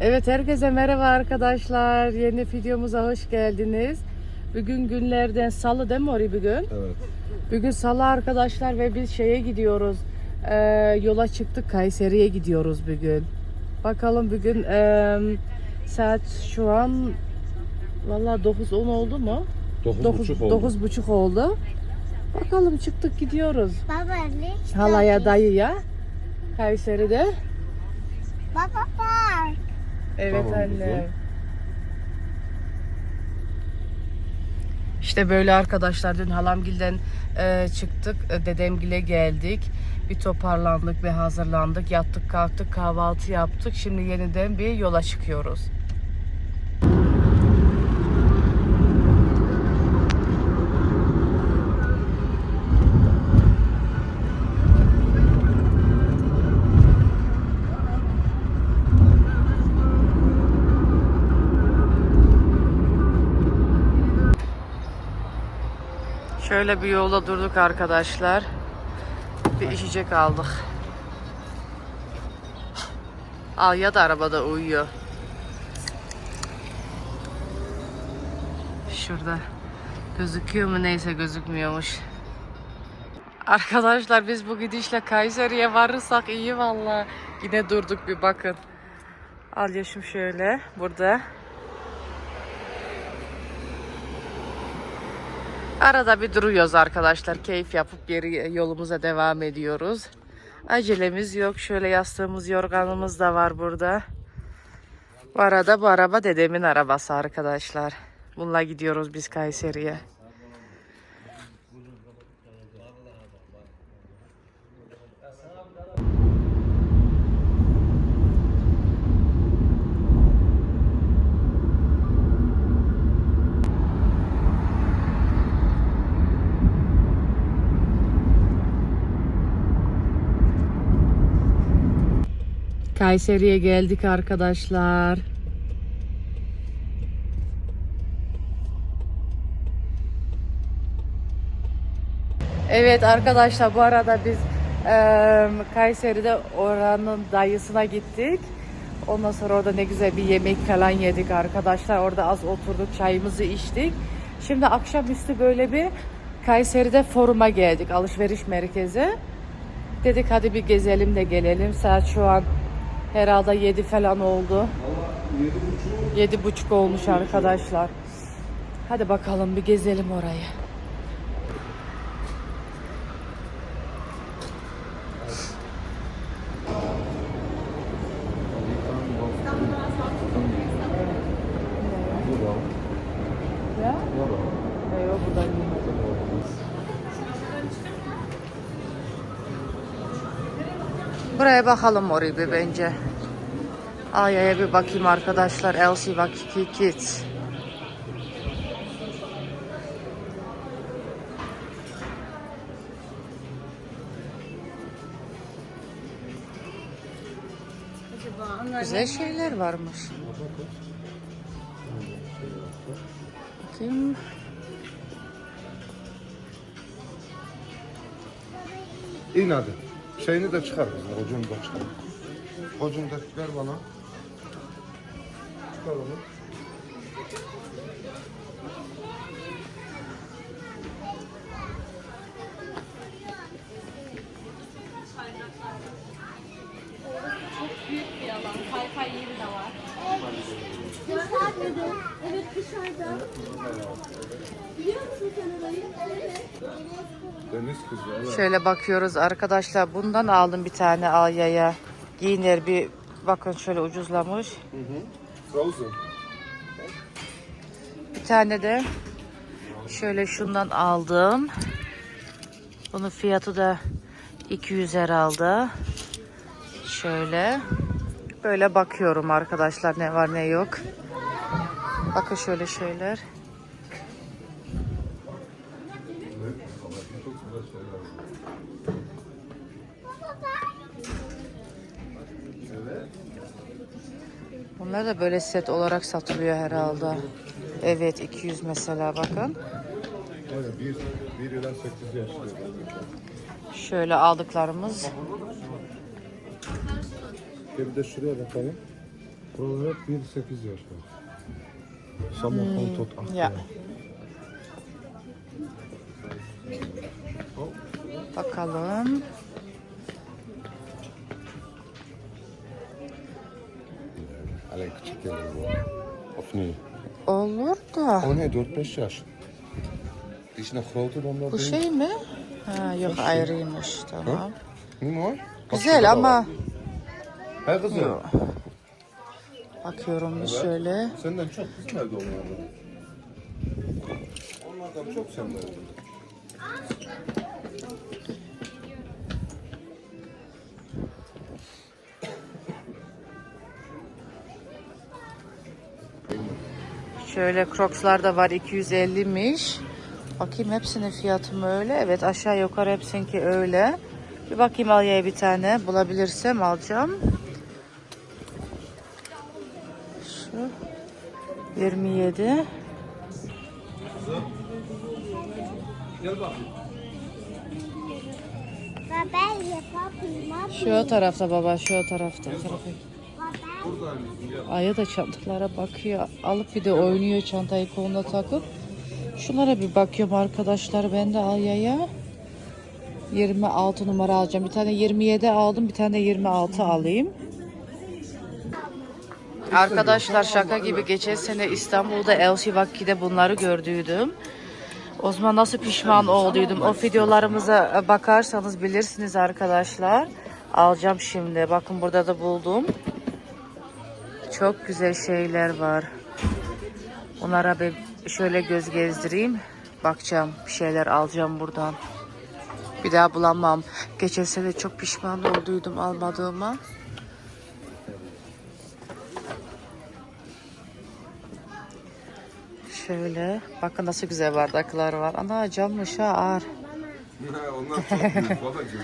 Evet herkese merhaba arkadaşlar. Yeni videomuza hoş geldiniz. Bugün günlerden salı değil mi Ori bugün? Evet. Bugün salı arkadaşlar ve biz şeye gidiyoruz. Ee, yola çıktık Kayseri'ye gidiyoruz bugün. Bakalım bugün ee, saat şu an valla 9-10 oldu mu? 9.30 oldu. 9.30 oldu. Bakalım çıktık gidiyoruz. Baba ne? Halaya dayıya Kayseri'de. Baba bak. Evet Tamam anne. kızım. İşte böyle arkadaşlar dün halamgilden e, çıktık. E, dedemgile geldik. Bir toparlandık ve hazırlandık. Yattık kalktık kahvaltı yaptık. Şimdi yeniden bir yola çıkıyoruz. Şöyle bir yolda durduk arkadaşlar. Bir içecek aldık. Al ya da arabada uyuyor. Şurada. Gözüküyor mu? Neyse gözükmüyormuş. Arkadaşlar biz bu gidişle Kayseri'ye varırsak iyi valla. Yine durduk bir bakın. Al yaşım şöyle burada. Arada bir duruyoruz arkadaşlar. Keyif yapıp geri yolumuza devam ediyoruz. Acelemiz yok. Şöyle yastığımız, yorganımız da var burada. Bu arada bu araba dedemin arabası arkadaşlar. Bununla gidiyoruz biz Kayseri'ye. Kayseri'ye geldik arkadaşlar. Evet arkadaşlar bu arada biz eee, Kayseri'de oranın dayısına gittik. Ondan sonra orada ne güzel bir yemek falan yedik arkadaşlar. Orada az oturduk, çayımızı içtik. Şimdi akşamüstü böyle bir Kayseri'de foruma geldik, alışveriş merkezi. Dedik hadi bir gezelim de gelelim. Saat şu an herhalde 7 falan oldu. Yedi buçuk olmuş arkadaşlar. Hadi bakalım bir gezelim orayı. Ya? Yok bu da Buraya bakalım orayı bir bence. Aya'ya bir bakayım arkadaşlar. Elsie bak iki Kids. Güzel şeyler varmış. Bakayım. İn. Şeyini de çıkar kızım. Kocunu da çıkar. Kocunu da ver bana. Çıkar onu. Dışarıda. Evet dışarıda. Biliyor musun sen orayı? Evet. Deniz kızı. Evet. Şöyle bakıyoruz arkadaşlar. Bundan aldım bir tane Aya'ya. Giyinir bir bakın şöyle ucuzlamış. Frozen. Bir tane de şöyle şundan aldım. Bunun fiyatı da 200 herhalde. Şöyle. Böyle bakıyorum arkadaşlar ne var ne yok. Bakın şöyle şeyler. Bunlar da böyle set olarak satılıyor herhalde. Evet 200 mesela bakın. Bir, bir yaşlı. Şöyle aldıklarımız. Bir de şuraya bakalım. Buralar hep 7-8 yaş var. Samokon tot. Ya. Bakalım. Alen küçük gelir bu. Of ne? Olur da. O ne 4-5 yaş. İçine krotu onlar Bu değil. şey mi? Ha, yok ayrıymış. Tamam. Ne mi o? Güzel ama He kızım. Yok. bakıyorum bir şöyle. Senden çok güzeldi onlardan. Onlardan çok senden. Şöyle Crocs'lar da var 250'miş. Bakayım hepsinin fiyatı mı öyle? Evet aşağı yukarı hepsinki öyle. Bir bakayım Alya'ya bir tane bulabilirsem alacağım. Şu 27. Baba. Şu tarafta baba şu tarafta. Bu tarafa. Baba. Aya da çantalara bakıyor. Alıp bir de oynuyor çantayı koluna takıp. Şunlara bir bakıyorum arkadaşlar. Ben de Alya'ya 26 numara alacağım. Bir tane 27 aldım. Bir tane de 26 alayım. Arkadaşlar şaka gibi geçen sene İstanbul'da Elsi Vakki'de bunları gördüydüm. O zaman nasıl pişman olduydum. O videolarımıza bakarsanız bilirsiniz arkadaşlar. Alacağım şimdi. Bakın burada da buldum. Çok güzel şeyler var. Onlara bir şöyle göz gezdireyim. Bakacağım. Bir şeyler alacağım buradan. Bir daha bulamam. Geçen sene çok pişman olduydum almadığıma. Şöyle. Bakın nasıl güzel bardaklar var. Ana cammış ha ağır. Onlar çok büyük babacığım.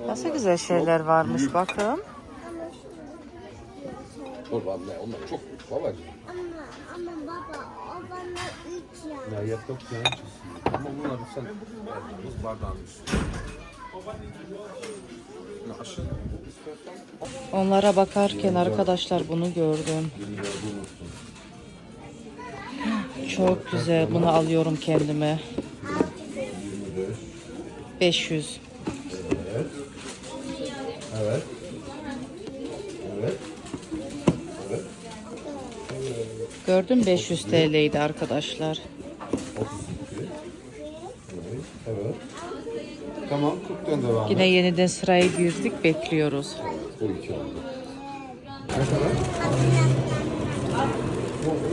Nasıl güzel şeyler varmış bakın. Dur abla onlar çok büyük babacığım. Ama, ama baba o bana üç ya. Ya yaptık ya. Ama bunlar sen buz bardağın üstü. Onlara bakarken arkadaşlar bunu gördüm. Çok güzel. Bunu alıyorum kendime. 500. Evet. Evet. Gördüm 500 TL'ydi arkadaşlar. Evet. 40'tan devam Yine yeniden sıraya girdik bekliyoruz. Bu iki oldu.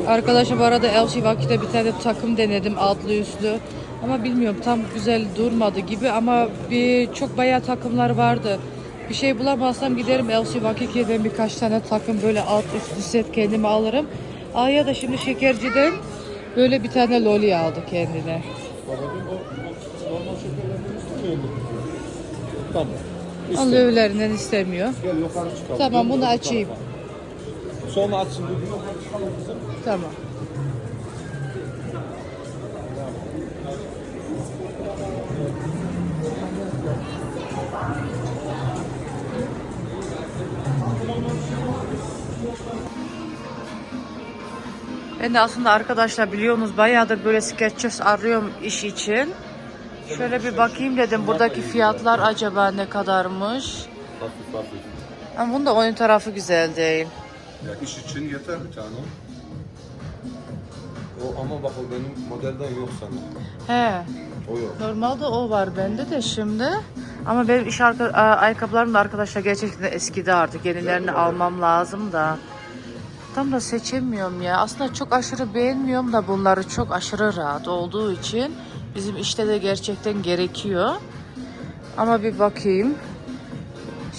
Arkadaşlar bu arada LG Vaki'de bir tane takım denedim altlı üstlü. Ama bilmiyorum tam güzel durmadı gibi ama bir çok bayağı takımlar vardı. Bir şey bulamazsam giderim LG Vakiki'den birkaç tane takım böyle alt üstlü set kendime alırım. Aya da şimdi şekerciden böyle bir tane loli aldı kendine. Tamam. Onun löylerinden istemiyor. Gel yukarı çıkalım. Tamam bunu açayım. Sonra açsın bir yukarı çıkalım kızım. Tamam. Ben de aslında arkadaşlar biliyorsunuz bayağıdır böyle Skechers arıyorum iş için. Şöyle bir bakayım dedim buradaki fiyatlar acaba ne kadarmış. Hafif hafif. Ama bunun da oyun tarafı güzel değil. Ya iş için yeter bir tane. O ama bak o benim modelden yok sana. He. O yok. Normalde o var bende de şimdi. Ama benim iş arka, a- ayakkabılarım da arkadaşlar gerçekten eskidi artık. Yenilerini almam lazım da. Tam da seçemiyorum ya. Aslında çok aşırı beğenmiyorum da bunları çok aşırı rahat olduğu için bizim işte de gerçekten gerekiyor. Ama bir bakayım.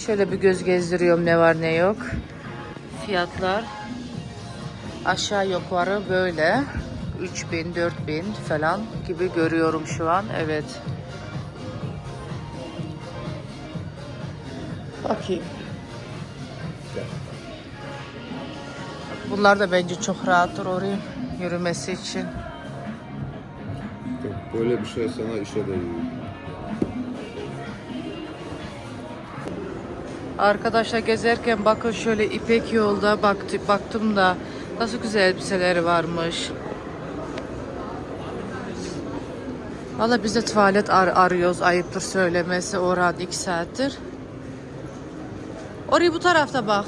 Şöyle bir göz gezdiriyorum ne var ne yok. Fiyatlar aşağı yukarı böyle 3000 4000 falan gibi görüyorum şu an. Evet. Bakayım. Bunlar da bence çok rahattır oraya yürümesi için. Böyle bir şey sana işe de iyi. Arkadaşlar gezerken bakın şöyle İpek yolda baktı, baktım da nasıl güzel elbiseleri varmış. Valla biz de tuvalet ar- arıyoruz ayıptır söylemesi Orhan iki saattir. Orayı bu tarafta bak.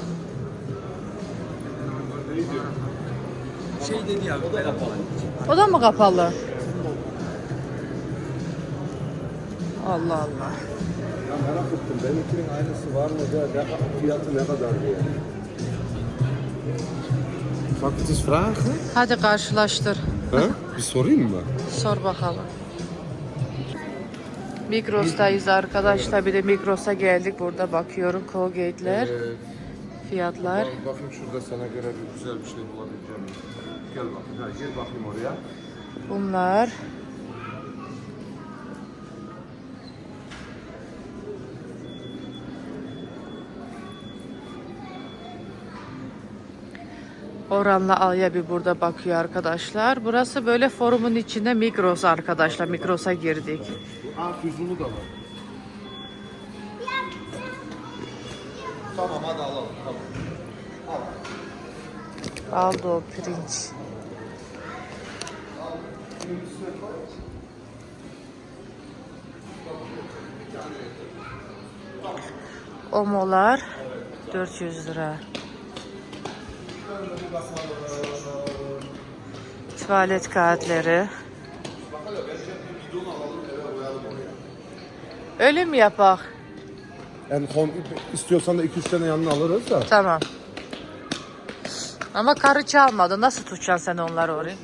Şey dedi ya o da kapalı. O da mı kapalı? Allah Allah. Ya merak ettim benimkinin aynısı var mı da ne- fiyatı ne kadar diye. Het eens vragen? Hadi karşılaştır. He? Bir sorayım mı? Sor bakalım. Migros'tayız arkadaşlar. Bir de Migros'a geldik. Burada bakıyorum Colgate'ler, fiyatlar. Bak- Bakayım şurada sana göre bir güzel bir şey bulabileceğim. Gel bakayım. Ha, gel bakayım oraya. Bunlar. Orhan'la Alya bir burada bakıyor arkadaşlar. Burası böyle forumun içinde Migros arkadaşlar. Migros'a girdik. Aa tuzlu da var. Tamam hadi alalım. Tamam. Aldı o pirinç. Omolar 400 lira. Tuvalet kağıtları. Öyle mi yapak? Yani kon, istiyorsan da 2-3 tane yanına alırız da. Tamam. Ama karı çalmadı. Nasıl tutacaksın sen onları oraya?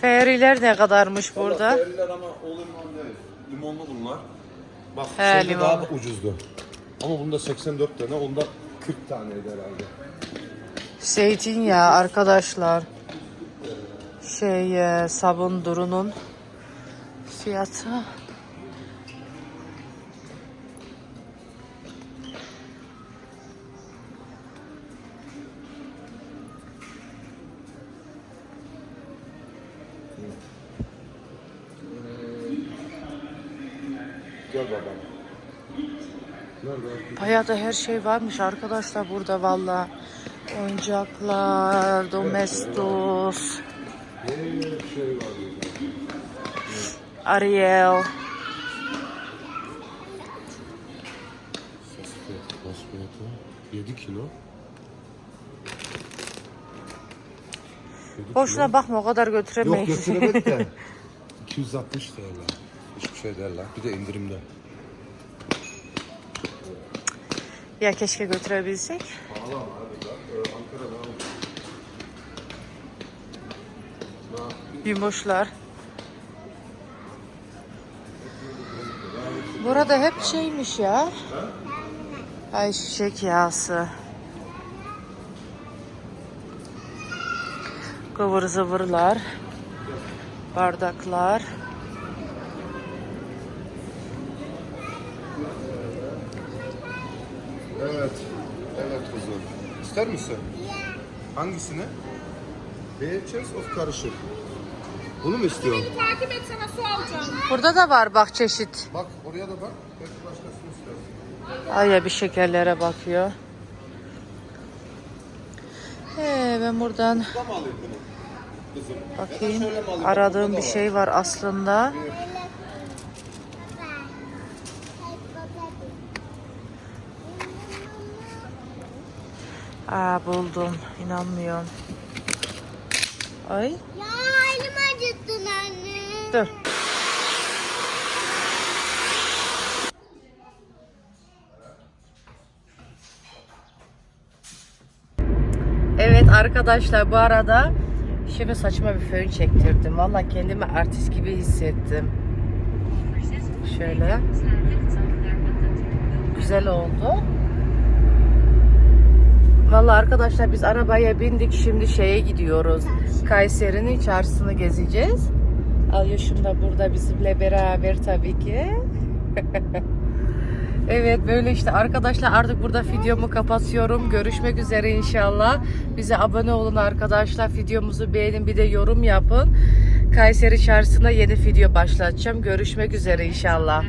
Feriler ne kadarmış burada? Feriler ama o limon değil. Limonlu bunlar. Bak He, şeyde limon. daha ucuzdu. Ama bunda 84 tane, onda 40 taneydi herhalde. Zeytinyağı arkadaşlar. Şey e, sabun durunun fiyatı. Bayağı da her şey varmış arkadaşlar burada valla. Oyuncaklar, domestos. Ariel. Ses fiyatı, bas fiyatı. 7 kilo. 7 Boşuna bakma o kadar Yok götüremeyiz. götüremek de. 260 TL. Hiçbir şey değil lan. Bir de indirimde. ya keşke götürebilsek. Pahalı ama Yumuşlar. Burada hep şeymiş ya. Ay çiçek yağısı. Kıvır zıvırlar. Bardaklar. Evet. Evet kızım. İster misin? Hangisini? VHS of karışık. Bunu mu istiyorsun? Takip et sana su alacağım. Burada da var bak çeşit. Bak oraya da bak. Belki başkasını istersin. Ay bir şekerlere bakıyor. Ee, ben buradan Burada bakayım. Aradığım bir şey var aslında. Aa buldum. İnanmıyorum. Ay Ya elim acıttın anne. dur. Evet arkadaşlar bu arada şimdi saçma bir fön çektirdim. Valla kendimi artist gibi hissettim. Şöyle. Güzel oldu. Valla arkadaşlar biz arabaya bindik. Şimdi şeye gidiyoruz. Kayseri'nin çarşısını gezeceğiz. Alyoş'um da burada bizimle beraber tabii ki. Evet böyle işte arkadaşlar artık burada videomu kapatıyorum. Görüşmek üzere inşallah. Bize abone olun arkadaşlar. Videomuzu beğenin bir de yorum yapın. Kayseri Çarşısı'nda yeni video başlatacağım. Görüşmek üzere inşallah.